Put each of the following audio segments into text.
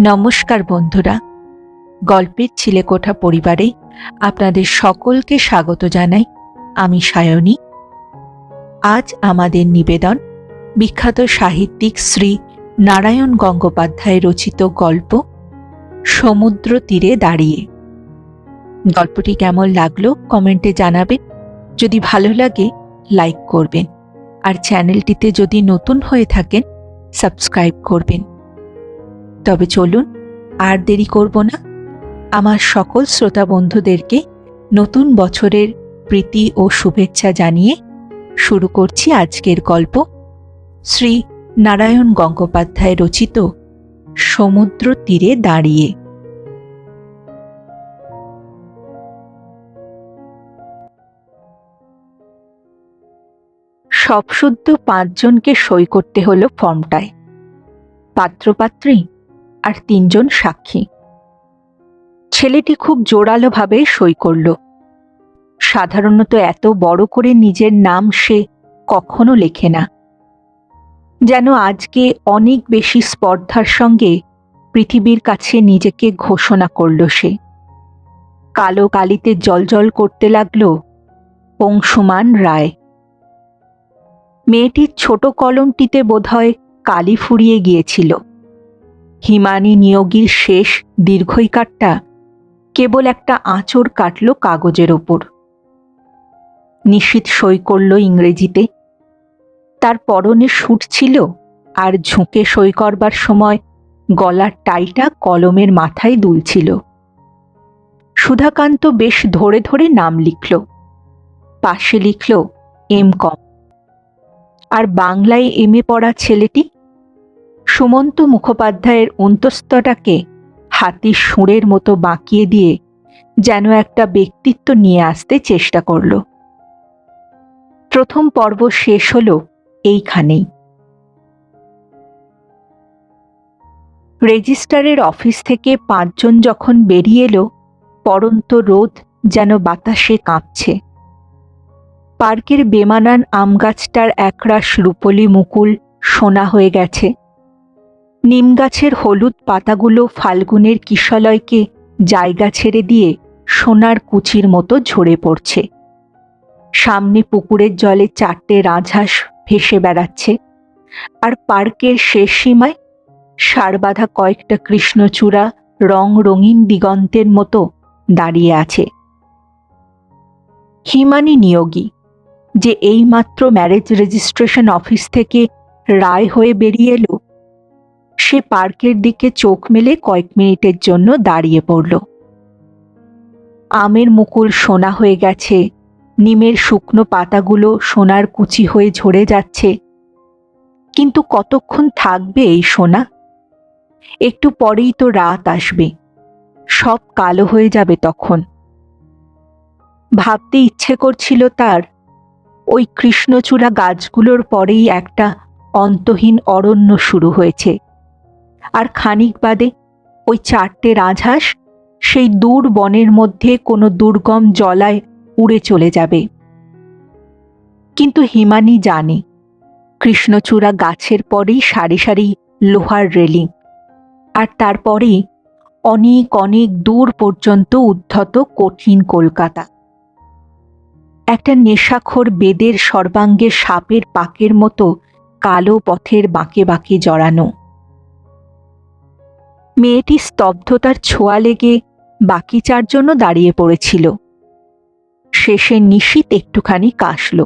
নমস্কার বন্ধুরা। গল্পের ছিলেকোঠা পরিবারে আপনাদের সকলকে স্বাগত জানাই আমি সায়নী। আজ আমাদের নিবেদন বিখ্যাত সাহিত্যিক শ্রী নারায়ণ গঙ্গোপাধ্যায় রচিত গল্প, সমুদ্র তীরে দাঁড়িয়ে। গল্পটি কেমন লাগল কমেন্টে জানাবেন। যদি ভালো লাগে, লাইক করবেন। আর চ্যানেলটিতে যদি নতুন হয়ে থাকেন, সাবস্ক্রাইব করবেন। তবে চলুন, আর দেরি করব না। আমার সকল শ্রোতা বন্ধুদেরকে নতুন বছরের প্রীতি ও শুভেচ্ছা জানিয়ে শুরু করছি আজকের গল্প। শ্রী নারায়ণ গঙ্গোপাধ্যায় রচিত সমুদ্র তীরে দাঁড়িয়ে। সবশুদ্ধ পাঁচজনকে সই করতে হলো ফর্মটায়। পাত্রপাত্রী আর তিনজন সাক্ষী। ছেলেটি খুব জোরালোভাবে সই করল। সাধারণত এত বড় করে নিজের নাম সে কখনো লেখে না। যেন আজকে অনেক বেশি স্পর্ধার সঙ্গে পৃথিবীর কাছে নিজেকে ঘোষণা করল সে। কালো কালিতে জলজল করতে লাগল অংশুমান রায়। মেয়েটির ছোট কলমটিতে বোধহয় কালি ফুরিয়ে গিয়েছিল। হিমানি নিয়োগীর শেষ দীর্ঘই দীর্ঘইকারটা কেবল একটা আঁচড় কাটল কাগজের ওপর। নিশীত সই করল ইংরেজিতে। তার পরনে সুট ছিল আর ঝুঁকে সই করবার সময় গলার টাইটা কলমের মাথায় দুলছিল। সুধাকান্ত বেশ ধরে ধরে নাম লিখল। পাশে লিখল, এম কম। আর বাংলায় এম এ পড়া ছেলেটি সুমন্ত মুখোপাধ্যায়ের অন্তস্তটাকে হাতির সুঁড়ের মতো বাঁকিয়ে দিয়ে যেন একটা ব্যক্তিত্ব নিয়ে আসতে চেষ্টা করল। প্রথম পর্ব শেষ হল এইখানেই। রেজিস্ট্রারের অফিস থেকে পাঁচজন যখন বেরিয়ে এলো, পরন্ত রোদ যেন বাতাসে কাঁপছে। পার্কের বেমানান আম গাছটার একরাশ রূপলি মুকুল সোনা হয়ে গেছে। নিম গাছের হলুদ পাতাগুলো ফাল্গুনের কিশলয়কে জায়গা ছেড়ে দিয়ে সোনার কুচির মতো ঝরে পড়ছে। সামনে পুকুরের জলে চারটে রাজহাঁস ভেসে বেড়াচ্ছে। আর পার্কের শেষ সীমায় সারবাঁধা কয়েকটা কৃষ্ণচূড়া রং রঙিন দিগন্তের মতো দাঁড়িয়ে আছে। হিমানি নিয়োগী, যে এইমাত্র ম্যারেজ রেজিস্ট্রেশন অফিস থেকে রায় হয়ে বেরিয়ে এলো সে পার্কের দিকে চোখ মেলে কয়েক মিনিটের জন্য দাঁড়িয়ে পড়ল। আমের মুকুল সোনা হয়ে গেছে। নিমের শুকনো পাতাগুলো সোনার কুচি হয়ে ঝরে যাচ্ছে। কিন্তু কতক্ষণ থাকবে এই সোনা? একটু পরেই তো রাত আসবে। সব কালো হয়ে যাবে তখন। ভাবতে ইচ্ছে করছিল তার, ওই কৃষ্ণচূড়া গাছগুলোর পরেই একটা অন্তহীন অরণ্য শুরু হয়েছে। আর খানিক বাদে ওই চারটে রাজহাঁস সেই দূর বনের মধ্যে কোনো দুর্গম জলায় উড়ে চলে যাবে। কিন্তু হিমানি জানে, কৃষ্ণচূড়া গাছের পরেই সারি সারি লোহার রেলিং আর তারপরেই অনেক অনেক দূর পর্যন্ত উদ্ধত কঠিন কলকাতা। একটা নেশাখোর বেদের সর্বাঙ্গে সাপের পাকের মতো কালো পথের বাঁকে বাঁকে জড়ানো। মেয়েটি স্তব্ধতার ছোঁয়া লেগে বাকি চারজনও দাঁড়িয়ে পড়েছিল। শেষে নিশীত একটুখানি কাশল।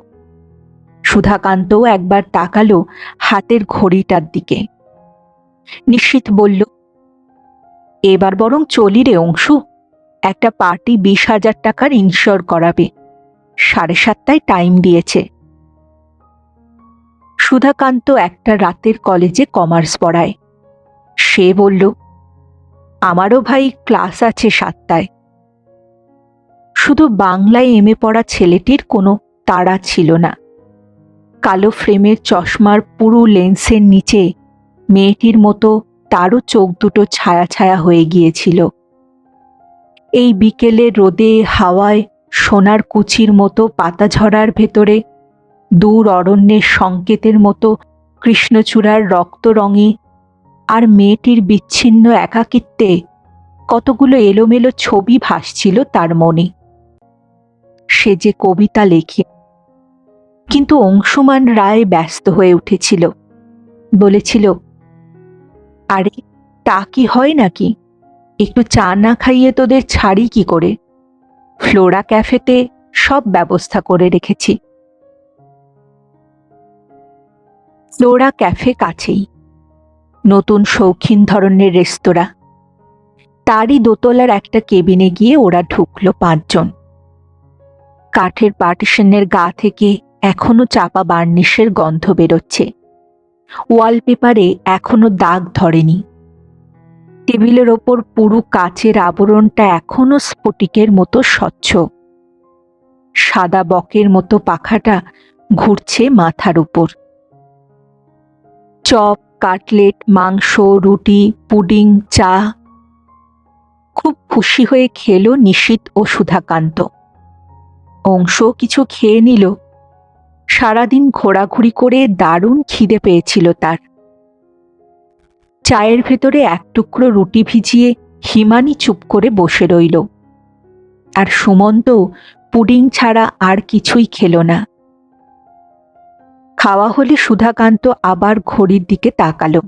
সুধাকান্তও একবার তাকালো হাতের ঘড়িটার দিকে। নিশ্চিত বলল, এবার বরং চলি রে অংশু। একটা পার্টি বিশ হাজার টাকার ইনশিওর করাবে। সাড়ে সাতটায় টাইম দিয়েছে। সুধাকান্ত একটা রাতের কলেজে কমার্স পড়ায়। সে বলল আমারও ভাই ক্লাস আছে সাতটায়। শুধু বাংলায় এমএ পড়া ছেলেটির কোনো তাড়া ছিল না। কালো ফ্রেমের চশমার পুরো লেন্সের নিচে মেয়েটির মতো তারও চোখ দুটো ছায়া ছায়া হয়ে গিয়েছিল। এই বিকেলে রোদে হাওয়ায় সোনার কুচির মতো পাতা ঝরার ভেতরে দূর অরণ্যের সংকেতের মতো কৃষ্ণচূড়ার রক্ত রঙে আর মেয়েটির বিচ্ছিন্ন একাকিত্বে কতগুলো এলোমেলো ছবি ভাসছিল তার মনে। সে যে কবিতা লেখে, কিন্তু অংশুমান রায় ব্যস্ত হয়ে উঠেছিল। বলেছিল, আরে, তা কি হয় নাকি? একটু চা না খাইয়ে তোদের ছাড়ি কি করে? ফ্লোরা ক্যাফেতে সব ব্যবস্থা করে রেখেছি। ফ্লোরা ক্যাফে কাছেই। নতুন শৌখিন ধরনের রেস্তোরাঁ। তারই দোতলার একটা কেবিনে গিয়ে ওরা ঢুকলো পাঁচজন। কাঠের পার্টিশনের গা থেকে এখনও চাপা বার্নিশের গন্ধ বেরোচ্ছে। ওয়ালপেপারে এখনও দাগ ধরেনি। টেবিলের ওপর পুরু কাচের আবরণটা এখনও স্ফটিকের মতো স্বচ্ছ। সাদা বকের মতো পাখাটা ঘুরছে মাথার উপর। চপ কাটলেট, মাংস, রুটি, পুডিং, চা। খুব খুশি হয়ে খেলো নিশীত ও সুধাকান্ত। অংশ কিছু খেয়ে নিল। সারাদিন ঘোরাঘুরি করে দারুণ খিদে পেয়েছিল তার। চায়ের ভেতরে এক টুকরো রুটি ভিজিয়ে হিমানি চুপ করে বসে রইল। আর সুমন্ত পুডিং ছাড়া আর কিছুই খেল না। খাওয়া হলে সুধাকান্ত আবার ঘড়ির দিকে তাকালো।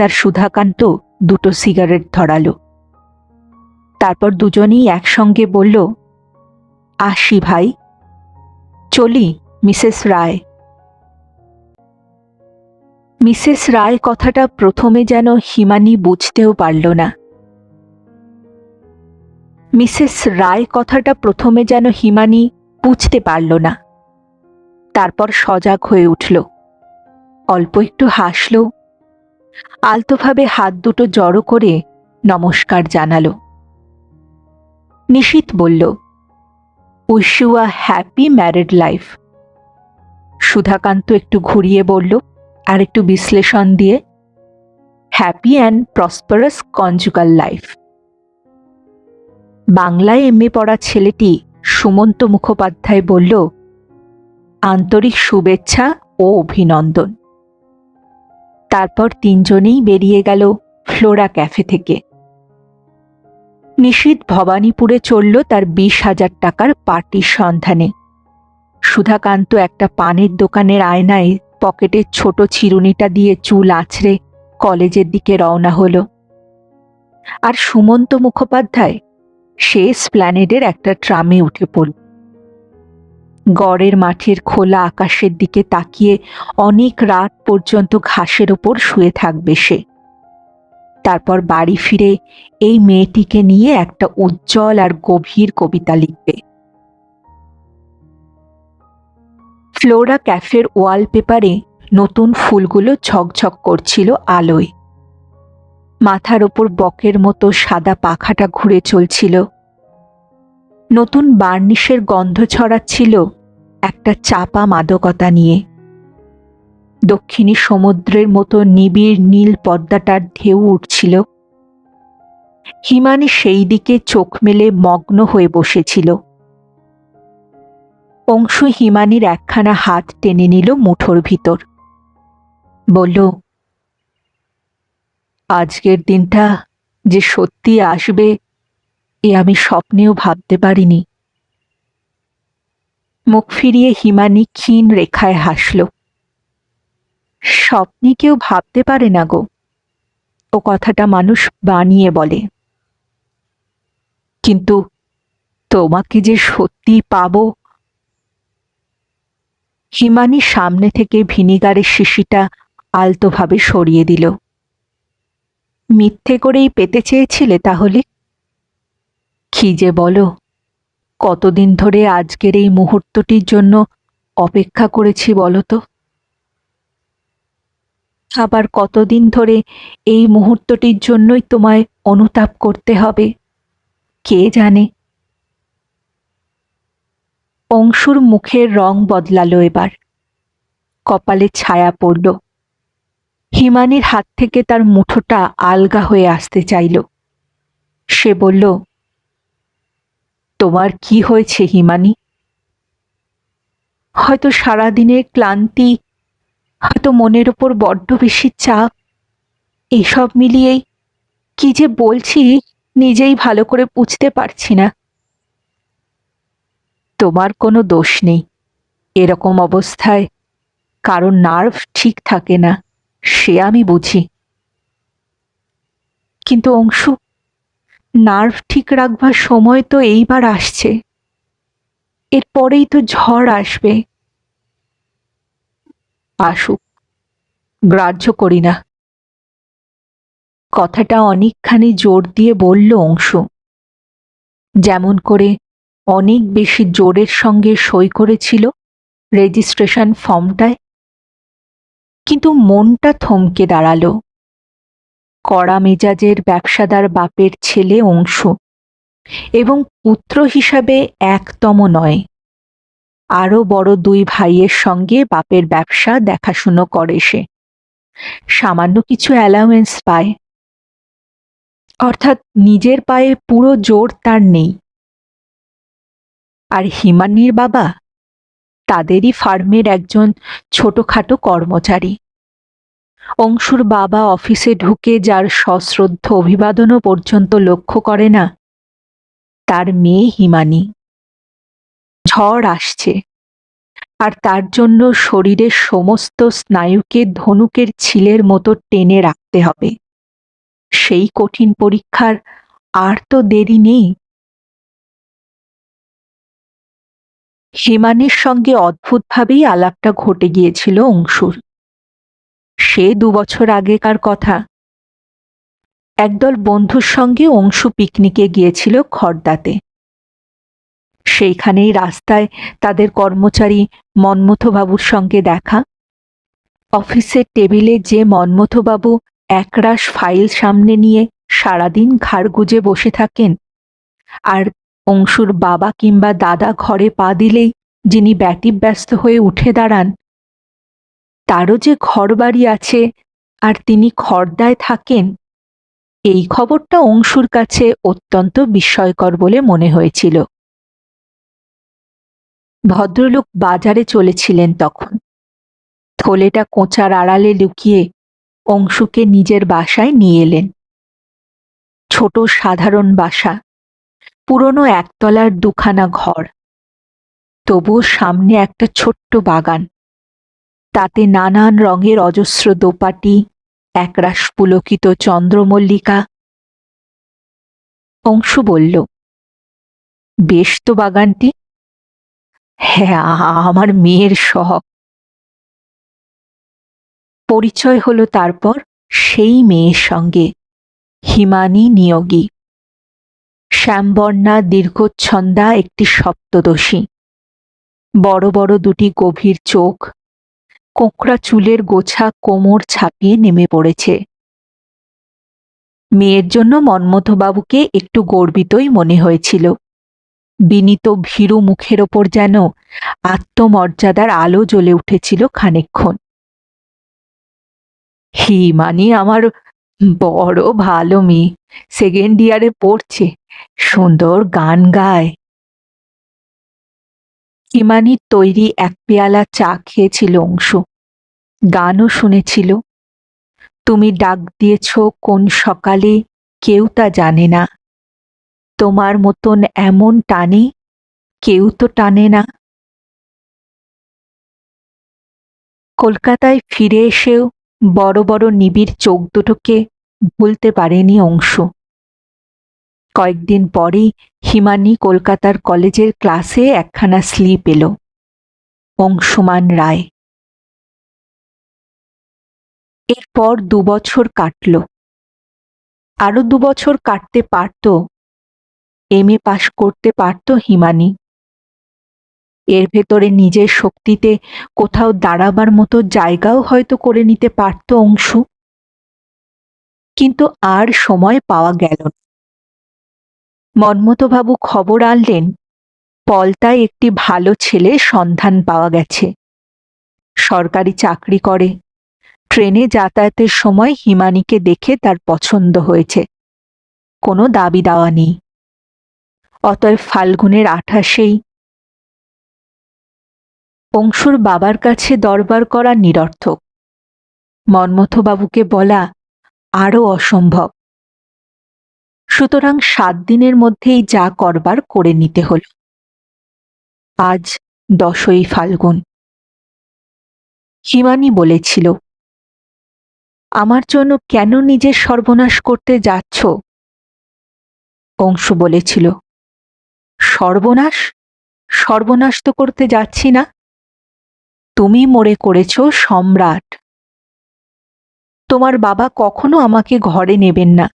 আর সুধাকান্ত দুটো সিগারেট ধরালো। তারপর দুজনেই একসঙ্গে বলল, আসি ভাই, চলি, মিসেস রায়। মিসেস রায় কথাটা প্রথমে যেন হিমানি বুঝতেও পারল না। মিসেস রায় কথাটা প্রথমে যেন হিমানি বুঝতে পারল না। তারপর সজাগ হয়ে উঠল। অল্প একটু হাসল। আলতোভাবে হাত দুটো জড়ো করে নমস্কার জানালো। নিশীত বলল wish you a happy married life Sudhakanta একটু ঘুরিয়ে বলল, আর একটু বিশ্লেষণ দিয়ে happy and prosperous conjugal life বাংলায় এমএ পড়া ছেলেটি সুমন্ত মুখোপাধ্যায় বলল আন্তরিক শুভেচ্ছা ও অভিনন্দন। তারপর তিনজনেই বেরিয়ে গেল ফ্লোরা ক্যাফে থেকে। নিশীত ভবানীপুরে চলল তার বিশ হাজার টাকার পার্টির সন্ধানে। সুধাকান্ত একটা পানের দোকানের আয়নায় পকেটের ছোট চিরুনিটা দিয়ে চুল আছড়ে কলেজের দিকে রওনা হলো। আর সুমন্ত মুখোপাধ্যায় সে স্প্ল্যানেডের একটা ট্রামে উঠে পড়ল। গড়ের মাঠের খোলা আকাশের দিকে তাকিয়ে অনেক রাত পর্যন্ত ঘাসের ওপর শুয়ে থাকবে সে। তারপর বাড়ি ফিরে এই মেয়েটিকে নিয়ে একটা উজ্জ্বল আর গভীর কবিতা লিখবে। ফ্লোরা ক্যাফের ওয়ালপেপারে নতুন ফুলগুলো ঝকঝক করছিল আলোয়। মাথার ওপর বকের মতো সাদা পাখাটা ঘুরে চলছিল। নতুন বার্নিশের গন্ধ ছড়াচ্ছিল একটা চাপা মাদকতা নিয়ে। দক্ষিণী সমুদ্রের মতো নিবিড় নীল পদ্মাটার ঢেউ উঠছিল। হিমানি সেই দিকে চোখ মেলে মগ্ন হয়ে বসেছিল। অংশু হিমানির একখানা হাত টেনে নিল মুঠোর ভিতর। বলল, আজকের দিনটা যে সত্যি আসবে, এ আমি স্বপ্নেও ভাবতে পারিনি। মুখ ফিরিয়ে হিমানি ক্ষীণ রেখায় হাসল। স্বপ্নে কেউ ভাবতে পারে না গো। ও কথাটা মানুষ বানিয়ে বলে। কিন্তু তোমাকে যে সত্যি পাব? হিমানি সামনে থেকে ভিনিগারের শিশিটা আলতোভাবে সরিয়ে দিল। মিথ্যে করেই পেতে চেয়েছিলে তাহলে? কি যে বলো। কতদিন ধরে আজকের এই মুহূর্তটির জন্য অপেক্ষা করেছি বলো তো? আবার কতদিন ধরে এই মুহূর্তটির জন্যই তোমায় অনুতাপ করতে হবে? কে জানে? অংশুর মুখের রং বদলালো এবার। কপালে ছায়া পড়ল। হিমানির হাত থেকে তার মুঠোটা আলগা হয়ে আসতে চাইল। সে বলল তোমার কি হয়েছে, হিমানি? হয়তো সারাদিনের ক্লান্তি, হয়তো মনের ওপর বড্ড বেশি চাপ, এসব মিলিয়েই কি যে বলছি নিজেই ভালো করে বুঝতে পারছি না। তোমার কোনো দোষ নেই। এরকম অবস্থায় কারণ নার্ভ ঠিক থাকে না, সে আমি বুঝি। কিন্তু অংশু নার্ভ ঠিক রাখবার সময় তো এইবার আসছে। এরপরেই তো ঝড় আসবে। আসুক, গ্রাহ্য করি না। কথাটা অনেকখানি জোর দিয়ে বলল অংশু। যেমন করে অনেক বেশি জোরের সঙ্গে সই করেছিল রেজিস্ট্রেশন ফর্মটায়। কিন্তু মনটা থমকে দাঁড়াল। কড়া মেজাজের ব্যবসাদার বাপের ছেলে অংশু এবং পুত্র হিসাবে একতম নয়। আরও বড় দুই ভাইয়ের সঙ্গে বাপের ব্যবসা দেখাশুনো করে সে। সামান্য কিছু অ্যালাউয়েন্স পায়। অর্থাৎ নিজের পায়ে পুরো জোর তার নেই। আর হিমানির বাবা? তাদেরই ফার্মের একজন ছোটখাটো কর্মচারী। অংশুর বাবা অফিসে ঢুকে যার সশ্রদ্ধ অভিবাদনও পর্যন্ত লক্ষ্য করে না। তার মেয়ে হিমানি। ঝড় আসছে। আর তার জন্য শরীরের সমস্ত স্নায়ুকে ধনুকের ছিলের মতো টেনে রাখতে হবে। সেই কঠিন পরীক্ষার আর তো দেরি নেই। হিমানির সঙ্গে অদ্ভুতভাবেই আলাপটা ঘটে গিয়েছিল অংশুর। সে দু বছর আগেকার কথা। একদল বন্ধুর সঙ্গে অংশু পিকনিকে গিয়েছিল খর্দাতে। সেইখানেই রাস্তায় তাদের কর্মচারী মন্মথবাবুর সঙ্গে দেখা। অফিসের টেবিলে যে মন্মথবাবু একরাশ ফাইল সামনে নিয়ে সারাদিন ঘাড় গুজে বসে থাকেন, আর অংশুর বাবা কিংবা দাদা ঘরে পা দিলেই যিনি ব্যতিব্যস্ত হয়ে উঠে দাঁড়ান তারও যে ঘরবাড়ি আছে আর তিনি খর্দায় থাকেন, এই খবরটা অংশুর কাছে অত্যন্ত বিস্ময়কর বলে মনে হয়েছিল। ভদ্রলোক বাজারে চলেছিলেন তখন। থলেটা কোঁচার আড়ালে লুকিয়ে অংশুকে নিজের বাসায় নিয়ে এলেন। ছোট সাধারণ বাসা, পুরনো একতলার দুখানা ঘর, তবুও সামনে একটা ছোট্ট বাগান। তাতে নানান রঙের অজস্র দোপাটি একরাশ পুলকিত চন্দ্রমল্লিকা। অংশু বলল, বেশ তো বাগানটি। হ্যাঁ আমার মেয়ের শখ। পরিচয় হলো তারপর সেই মেয়ের সঙ্গে, হিমানি নিয়োগী। শ্যামবর্ণা দীর্ঘচ্ছন্দা একটি সপ্তদশী। বড় বড় দুটি গভীর চোখ কোঁকড়া চুলের গোছা কোমর ছাপিয়ে নেমে পড়েছে। মেয়ের জন্য মন্মথবাবুকে একটু গর্বিতই মনে হয়েছিল। বিনীত ভীরু মুখের ওপর যেন আত্মমর্যাদার আলো জ্বলে উঠেছিল খানিক্ষণ হিমানি আমার বড় ভালো মেয়ে, সেকেন্ড ইয়ারে পড়ছে, সুন্দর গান গায়। হিমানির তৈরি এক পেয়ালা চা খেয়েছিল অংশু। গানও শুনেছিল। তুমি ডাক দিয়েছ কোন সকালে, কেউ তা জানে না। তোমার মতন এমন টানে, কেউ তো টানে না। কলকাতায় ফিরে এসেও বড় বড় নিবিড় চোখ দুটোকে ভুলতে পারেনি অংশ। কয়েকদিন পরেই হিমানি কলকাতার কলেজের ক্লাসে একখানা স্লিপ এলো। অংশুমান রায়। এরপর দুবছর কাটল। আরও দুবছর কাটতে পারত। এম এ পাশ করতে পারত হিমানি। এর ভেতরে নিজের শক্তিতে কোথাও দাঁড়াবার মতো জায়গাও হয়তো করে নিতে পারত অংশু। কিন্তু আর সময় পাওয়া গেল না। মন্মথবাবু খবর আনলেন, পলতায় একটি ভালো ছেলে সন্ধান পাওয়া গেছে। সরকারি চাকরি করে। ট্রেনে যাতায়াতের সময় হিমানিকে দেখে তার পছন্দ হয়েছে। কোনো দাবি দাওয়া নেই। অতএব ফাল্গুনের আঠাশেই অংশুর বাবার কাছে দরবার করা নিরর্থক। মন্মথবাবুকে বলা আরও অসম্ভব। সুতরাং সাত দিনের মধ্যেই যা করবার করে নিতে হল। আজ দশই ফাল্গুন। হিমানি বলেছিল আমার জন্য কেন নিজের সর্বনাশ করতে যাচ্ছ? অংশু বলেছিল, সর্বনাশ? সর্বনাশ তো করতে যাচ্ছি না। তুমি মরে করেছ সম্রাট। তোমার বাবা কখনো আমাকে ঘরে নেবেন না।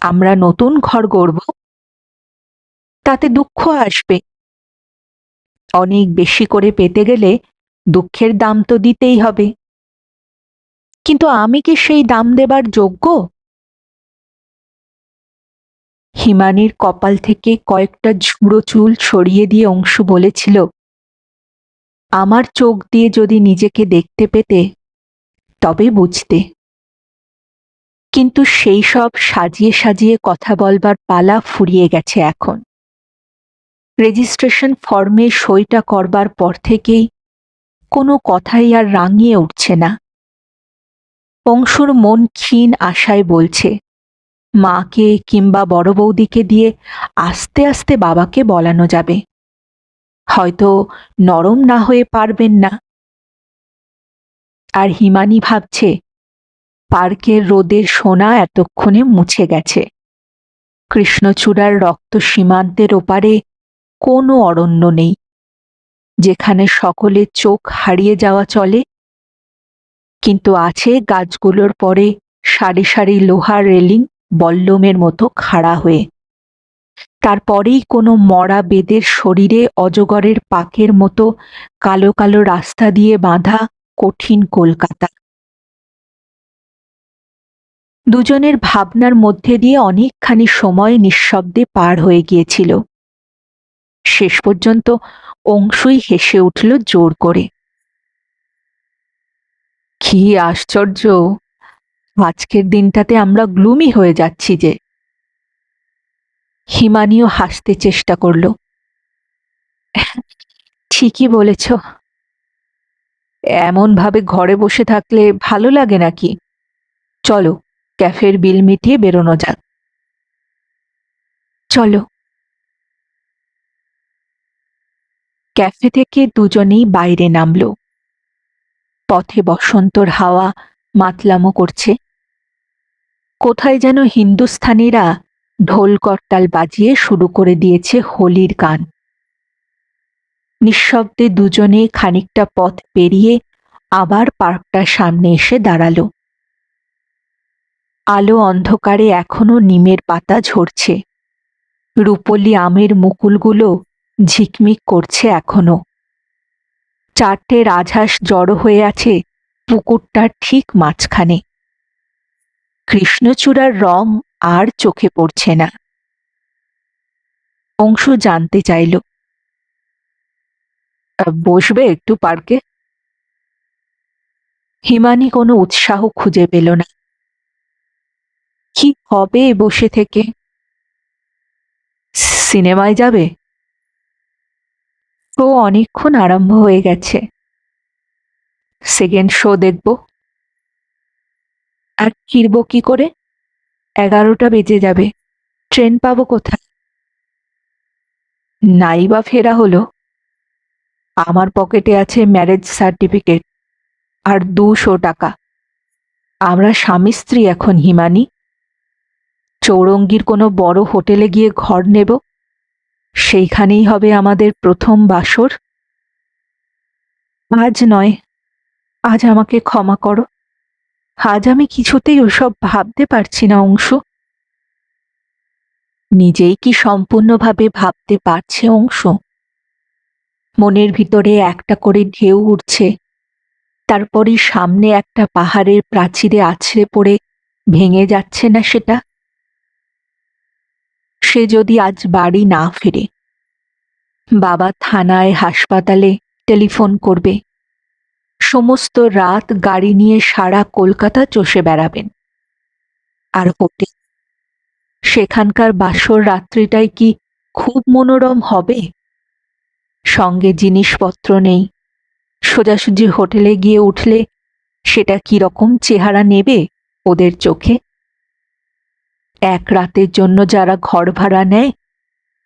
আমরা নতুন ঘর গড়ব। তাতে দুঃখ আসবে। অনেক বেশি করে পেতে গেলে দুঃখের দাম তো দিতেই হবে। কিন্তু আমি কি সেই দাম দেবার যোগ্য? হিমানির কপাল থেকে কয়েকটা ঝুড়ো চুল সরিয়ে দিয়ে অংশু বলেছিল, আমার চোখ দিয়ে যদি নিজেকে দেখতে পেতে, তবে বুঝতে। কিন্তু সেই সব সাজিয়ে সাজিয়ে কথা বলবার পালা ফুরিয়ে গেছে এখন। রেজিস্ট্রেশন ফর্মে সইটা করবার পর থেকেই কোনো কথাই আর রাঙিয়ে উঠছে না। অংশুর মন ক্ষীণ আশায় বলছে, মাকে কিংবা বড় বৌদিকে দিয়ে আস্তে আস্তে বাবাকে বলানো যাবে। হয়তো নরম না হয়ে পারবেন না। আর হিমানি ভাবছে, পার্কের রোদের সোনা এতক্ষণে মুছে গেছে। কৃষ্ণচূড়ার রক্ত সীমান্তের ওপারে কোনো অরণ্য নেই, যেখানে সকলে চোখ হারিয়ে যাওয়া চলে কিন্তু আছে গাছগুলোর পরে সারি সারি লোহার রেলিং বল্লমের মতো খাড়া হয়ে। তারপরেই কোনো মরা বেদের শরীরে অজগরের পাকের মতো কালো কালো রাস্তা দিয়ে বাঁধা কঠিন কলকাতা। দুজনের ভাবনার মধ্যে দিয়ে অনেকখানি সময় নিঃশব্দে পার হয়ে গিয়েছিল। শেষ পর্যন্ত অংশুই হেসে উঠল জোর করে। কি আশ্চর্য। আজকের দিনটাতে আমরা গ্লুমি হয়ে যাচ্ছি যে। হিমানিও হাসতে চেষ্টা করল। ঠিকই বলেছ। এমনভাবে ঘরে বসে থাকলে ভালো লাগে নাকি? চলো, ক্যাফের বিল মিটিয়ে বেরোনো যাক। চলো। ক্যাফে থেকে দুজনেই বাইরে নামলো। পথে বসন্তর হাওয়া মাতলামো করছে। কোথায় যেন হিন্দুস্থানিরা ঢোল করতাল বাজিয়ে শুরু করে দিয়েছে হোলির গান। নিঃশব্দে দুজনে খানিকটা পথ পেরিয়ে আবার পার্কটার সামনে এসে দাঁড়াল। আলো অন্ধকারে এখনও নিমের পাতা ঝরছে। রূপলি আমের মুকুলগুলো ঝিকমিক করছে এখনও। চারটে রাজহাঁস জড়ো হয়ে আছে পুকুরটার ঠিক মাঝখানে। কৃষ্ণচূড়ার রং আর চোখে পড়ছে না। অংশ জানতে চাইল। বসবে একটু পার্কে? হিমানি কোনো উৎসাহ খুঁজে পেল না। কি হবে বসে থেকে? সিনেমায় যাবে? শো অনেকক্ষণ আরম্ভ হয়ে গেছে। সেকেন্ড শো দেখব। আর ফিরব কি করে? এগারোটা বেজে যাবে। ট্রেন পাবো কোথায়? নাই বা ফেরা হলো। আমার পকেটে আছে ম্যারেজ সার্টিফিকেট আর দুশো টাকা। আমরা স্বামী স্ত্রী এখন, হিমানি। চৌরঙ্গির কোনো বড় হোটেলে গিয়ে ঘর নেব। সেইখানেই হবে আমাদের প্রথম বাসর। আজ নয়, আজ আমাকে ক্ষমা করো। আজ আমি কিছুতেই ওসব ভাবতে পারছি না, অংশ। নিজেই কি সম্পূর্ণভাবে ভাবতে পারছে, অংশ? মনের ভিতরে একটা করে ঢেউ উঠছে। তারপরই সামনে একটা পাহাড়ের প্রাচীরে আছড়ে পড়ে ভেঙে যাচ্ছে না সেটা? সে যদি আজ বাড়ি না ফেরে। বাবা থানায় হাসপাতালে টেলিফোন করবে। সমস্ত রাত গাড়ি নিয়ে সারা কলকাতা চষে বেড়াবেন। আর হোটেল? সেখানকার বাসর রাত্রিটাই কি খুব মনোরম হবে? সঙ্গে জিনিসপত্র নেই। সোজাসুজি হোটেলে গিয়ে উঠলে সেটা কি রকম চেহারা নেবে ওদের চোখে? এক রাতের জন্য যারা ঘর ভাড়া নেয়,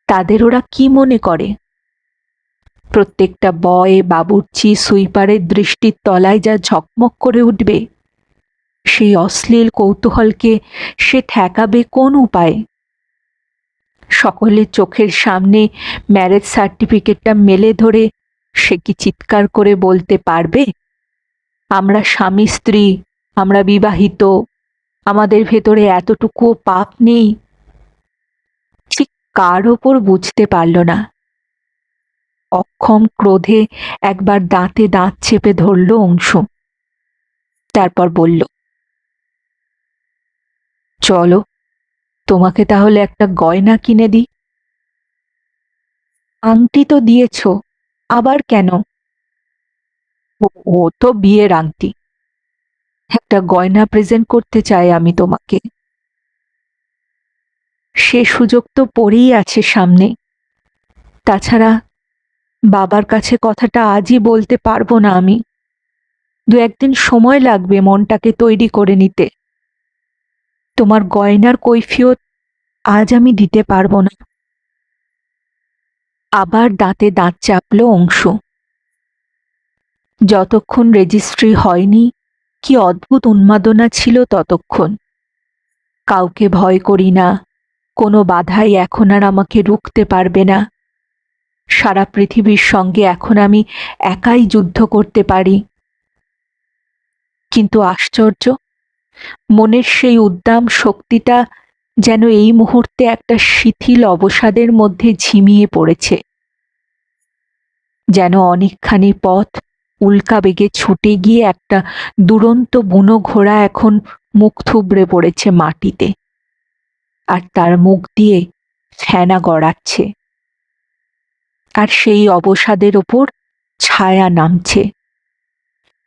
তাদের ওরা কি মনে করে? প্রত্যেকটা বয়ে, বাবুর্চি, সুইপারের দৃষ্টির তলায় যা ঝকমক করে উঠবে, সেই অশ্লীল কৌতূহলকে সে ঠেকাবে কোন উপায়ে? সকলের চোখের সামনে ম্যারেজ সার্টিফিকেটটা মেলে ধরে সে কি চিৎকার করে বলতে পারবে? আমরা স্বামী স্ত্রী, আমরা বিবাহিত আমাদের ভেতরে এতটুকু পাপ নেই। ঠিক কার ওপর বুঝতে পারল না। অক্ষম ক্রোধে একবার দাঁতে দাঁত চেপে ধরল অংশু। তারপর বলল, চলো, তোমাকে তাহলে একটা গয়না কিনে দিই। আংটি তো দিয়েছ, আবার কেন? ও- তো বিয়ের আংটি। একটা গয়না প্রেজেন্ট করতে চাই আমি তোমাকে। সে সুযোগ তো পড়েই আছে সামনে। তাছাড়া বাবার কাছে কথাটা আজই বলতে পারব না আমি। দু একদিন সময় লাগবে মনটাকে তৈরি করে নিতে। তোমার গয়নার কৈফিয়ত আজ আমি দিতে পারব না। আবার দাঁতে দাঁত চাপলো অংশ। যতক্ষণ রেজিস্ট্রি হয়নি কি অদ্ভুত উন্মাদনা ছিল ততক্ষণ। কাউকে ভয় করি না। কোনো বাধাই এখন আর আমাকে রুখতে পারবে না। সারা পৃথিবীর সঙ্গে এখন আমি একাই যুদ্ধ করতে পারি। কিন্তু আশ্চর্য, মনের সেই উদ্দাম শক্তিটা যেন এই মুহূর্তে একটা শিথিল অবসাদের মধ্যে ঝিমিয়ে পড়েছে। যেন অনেকখানি পথ উল্কা বেগে ছুটে গিয়ে একটা দুরন্ত বুনো ঘোড়া এখন মুখ থুবড়ে পড়েছে মাটিতে। আর তার মুখ দিয়ে ফেনা গড়াচ্ছে। আর সেই অবসাদের ওপর ছায়া নামছে।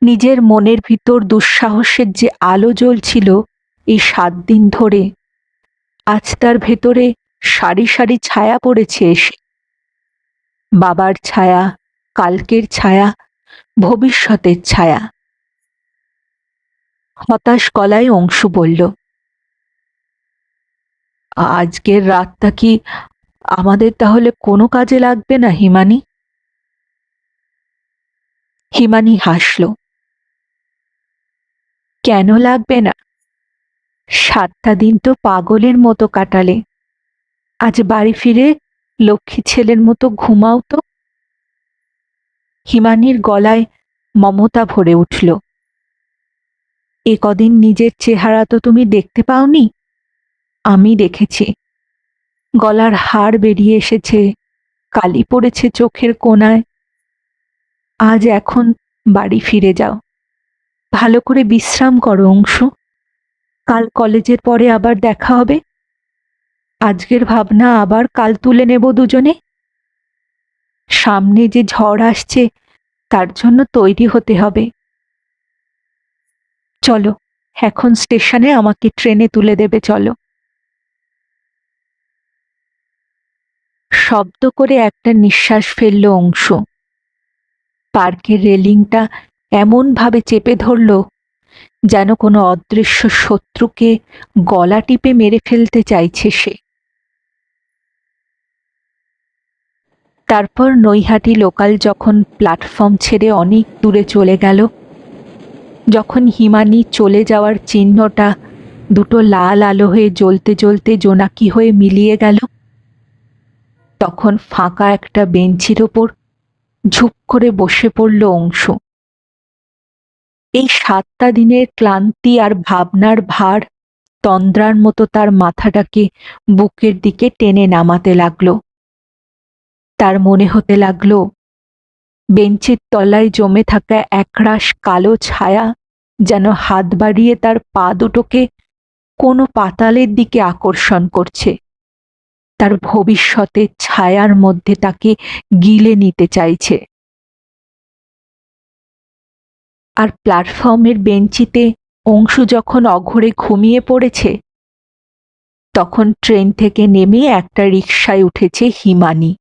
নিজের মনের ভিতর দুঃসাহসের যে আলো জ্বলছিল এই সাত দিন ধরে, আজ তার ভেতরে সারি সারি ছায়া পড়েছে এসে। বাবার ছায়া, কালকের ছায়া ভবিষ্যতের ছায়া। হতাশ গলায় অংশু বলল, আজকের রাতটা কি আমাদের তাহলে কোনো কাজে লাগবে না, হিমানি? হিমানি হাসল, কেন লাগবে না? সাতটা দিন তো পাগলের মতো কাটালে। আজ বাড়ি ফিরে লক্ষ্মী ছেলের মতো ঘুমাও তো। হিমানির গলায় মমতা ভরে উঠল। এ কদিন নিজের চেহারা তো তুমি দেখতে পাওনি? আমি দেখেছি। গলার হাড় বেরিয়ে এসেছে, কালি পড়েছে চোখের কোনায় আজ এখন বাড়ি ফিরে যাও। ভালো করে বিশ্রাম করো, অংশু। কাল কলেজের পরে আবার দেখা হবে। আজকের ভাবনা আবার কাল তুলে নেব দুজনে। সামনে যে ঝড় আসছে, তার জন্য তৈরি হতে হবে। চলো, এখন স্টেশনে আমাকে ট্রেনে তুলে দেবে, চলো। শব্দ করে একটা নিঃশ্বাস ফেলল অংশ। পার্কের রেলিংটা এমনভাবে চেপে ধরল, যেন কোনো অদৃশ্য শত্রুকে গলা টিপে মেরে ফেলতে চাইছে সে। তারপর নৈহাটি লোকাল যখন প্ল্যাটফর্ম ছেড়ে অনেক দূরে চলে গেল, যখন হিমানি চলে যাওয়ার চিহ্নটা দুটো লাল আলো হয়ে জ্বলতে জ্বলতে জোনাকি হয়ে মিলিয়ে গেল, তখন ফাঁকা একটা বেঞ্চির ওপর ঝুপ করে বসে পড়ল অংশ। এই সাতটা দিনের ক্লান্তি আর ভাবনার ভার তন্দ্রার মতো তার মাথাটাকে বুকের দিকে টেনে নামাতে লাগল। তার মনে হতে লাগল, বেঞ্চের তলায় জমে থাকা একরাশ কালো ছায়া যেন হাত বাড়িয়ে তার পা দুটোকে কোনো পাতালের দিকে আকর্ষণ করছে। তার ভবিষ্যতের ছায়ার মধ্যে তাকে গিলে নিতে চাইছে। আর প্ল্যাটফর্মের বেঞ্চিতে অংশু যখন অঘরে ঘুমিয়ে পড়েছে, তখন ট্রেন থেকে নেমে একটা রিকশায় উঠেছে হিমানি।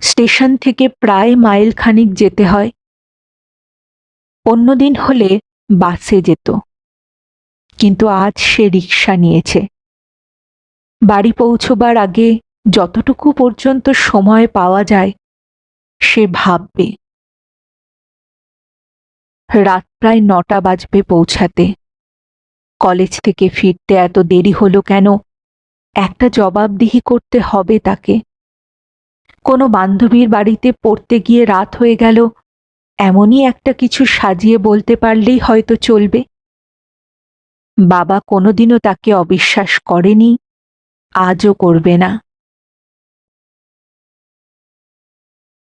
স্টেশন থেকে প্রায় মাইল খানিক যেতে হয়। অন্যদিন হলে বাসে যেত। কিন্তু আজ সে রিক্সা নিয়েছে। বাড়ি পৌঁছবার আগে যতটুকু পর্যন্ত সময় পাওয়া যায়, সে ভাববে। রাত প্রায় নটা বাজবে পৌঁছাতে। কলেজ থেকে ফিরতে এত দেরি হলো কেন? একটা জবাবদিহি করতে হবে তাকে। কোনো বান্ধবীর বাড়িতে পড়তে গিয়ে রাত হয়ে গেল। এমনই একটা কিছু সাজিয়ে বলতে পারলেই হয়তো চলবে। বাবা কোনোদিনও তাকে অবিশ্বাস করেনি, আজও করবে না।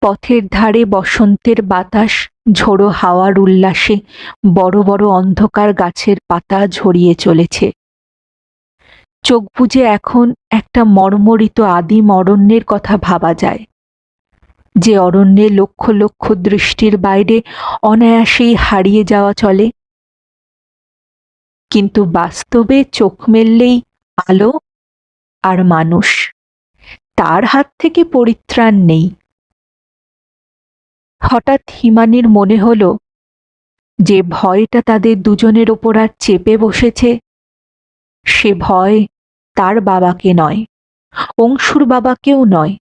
পথের ধারে বসন্তের বাতাস, ঝোড়ো হাওয়ার উল্লাসে বড় বড় অন্ধকার গাছের পাতা ঝরিয়ে চলেছে। চোখ বুজে এখন একটা মর্মরিত আদিম অরণ্যের কথা ভাবা যায়। যে অরণ্যে লক্ষ লক্ষ দৃষ্টির বাইরে অনায়াসেই হারিয়ে যাওয়া চলে। কিন্তু বাস্তবে চোখ মেললেই আলো আর মানুষ তার হাত থেকে পরিত্রাণ নেই। হঠাৎ হিমানির মনে হলো, যে ভয়টা তাদের দুজনের ওপর আর চেপে বসেছে সে ভয় তার বাবাকে নয়, অংশুর বাবাকেও নয়।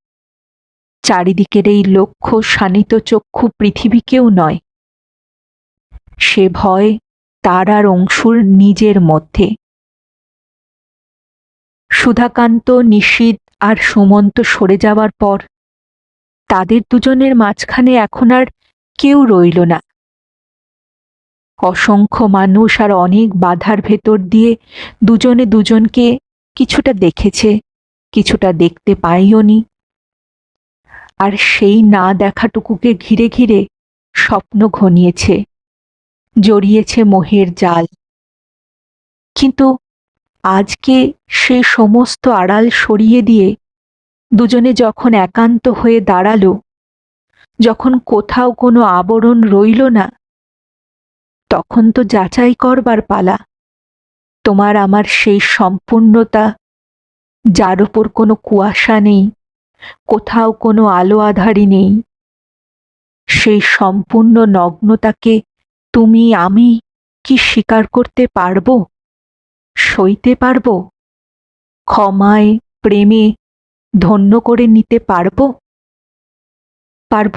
চারিদিকের এই লক্ষ্য শানিত চক্ষু পৃথিবীকেও নয়। সে ভয় তার আর অংশুর নিজের মধ্যে। সুধাকান্ত, নিশীত আর সুমন্ত সরে যাওয়ার পর তাদের দুজনের মাঝখানে এখন আর কেউ রইল না। অসংখ্য মানুষ আর অনেক বাধার ভেতর দিয়ে দুজনে দুজনকে কিছুটা দেখেছে, কিছুটা দেখতে পাইওনি আর সেই না দেখাটুকুকে ঘিরে ঘিরে স্বপ্ন ঘনিয়েছে, জড়িয়েছে মোহের জাল। কিন্তু আজকে সে সমস্ত আড়াল সরিয়ে দিয়ে দুজনে যখন একান্ত হয়ে দাঁড়াল, যখন কোথাও কোনো আবরণ রইল না তখন তো যাচাই করবার পালা। তোমার আমার সেই সম্পূর্ণতা, যার ওপর কোনো কুয়াশা নেই, কোথাও কোনো আলো আধারি নেই। সেই সম্পূর্ণ নগ্নতাকে তুমি, আমি কি স্বীকার করতে পারব, সইতে পারব, ক্ষমায়, প্রেমে ধন্য করে নিতে পারব? পারব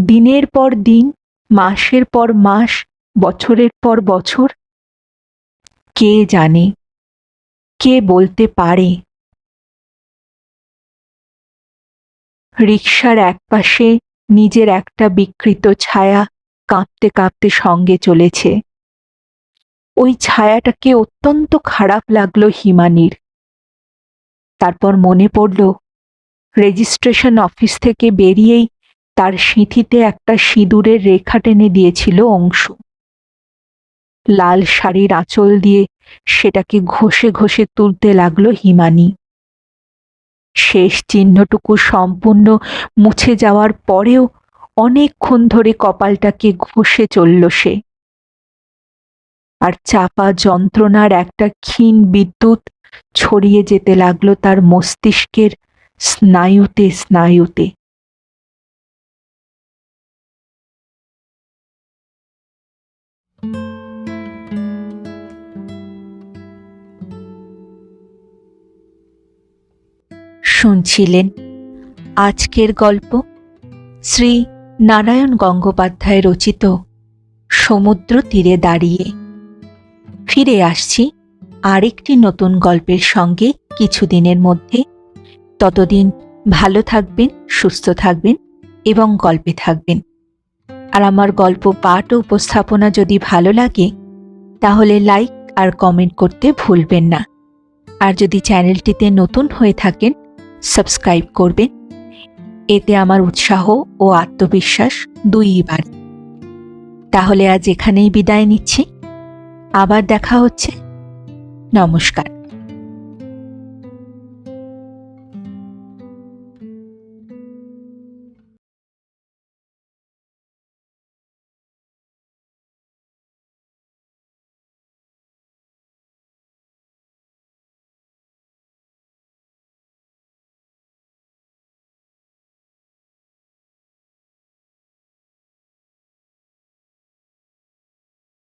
দিনের পর দিন, মাসের পর মাস বছরের পর বছর? কে জানে? কে বলতে পারে? রিক্সার একপাশে নিজের একটা বিকৃত ছায়া কাঁপতে কাঁপতে সঙ্গে চলেছে। ওই ছায়াটাকে অত্যন্ত খারাপ লাগল হিমানির। তারপর মনে পড়ল, রেজিস্ট্রেশন অফিস থেকে বেরিয়েই তার সিঁথিতে একটা সিঁদুরের রেখা টেনে দিয়েছিল অংশু। লাল শাড়ির আঁচল দিয়ে সেটাকে ঘষে ঘষে তুলতে লাগল হিমানি। শেষ চিহ্নটুকু সম্পূর্ণ মুছে যাওয়ার পরেও অনেকক্ষণ ধরে কপালটাকে ঘষে চলল সে। আর চাপা যন্ত্রণার একটা ক্ষীণ বিদ্যুৎ ছড়িয়ে যেতে লাগল তার মস্তিষ্কের স্নায়ুতে স্নায়ুতে। শুনছিলেন আজকের গল্প শ্রী নারায়ণ গঙ্গোপাধ্যায় রচিত সমুদ্র তীরে দাঁড়িয়ে। ফিরে আসছি আরেকটি নতুন গল্পের সঙ্গে কিছুদিনের মধ্যে। ততদিন ভালো থাকবেন, সুস্থ থাকবেন এবং গল্পে থাকবেন। আর আমার গল্প পাঠ ও উপস্থাপনা যদি ভালো লাগে, তাহলে লাইক আর কমেন্ট করতে ভুলবেন না। আর যদি চ্যানেলটিতে নতুন হয়ে থাকেন সাবস্ক্রাইব করবেন। এতে আমার উৎসাহ ও আত্মবিশ্বাস দুইই বাড়ে তাহলে আজ এখানেই বিদায় নিচ্ছি। আবার দেখা হচ্ছে। নমস্কার।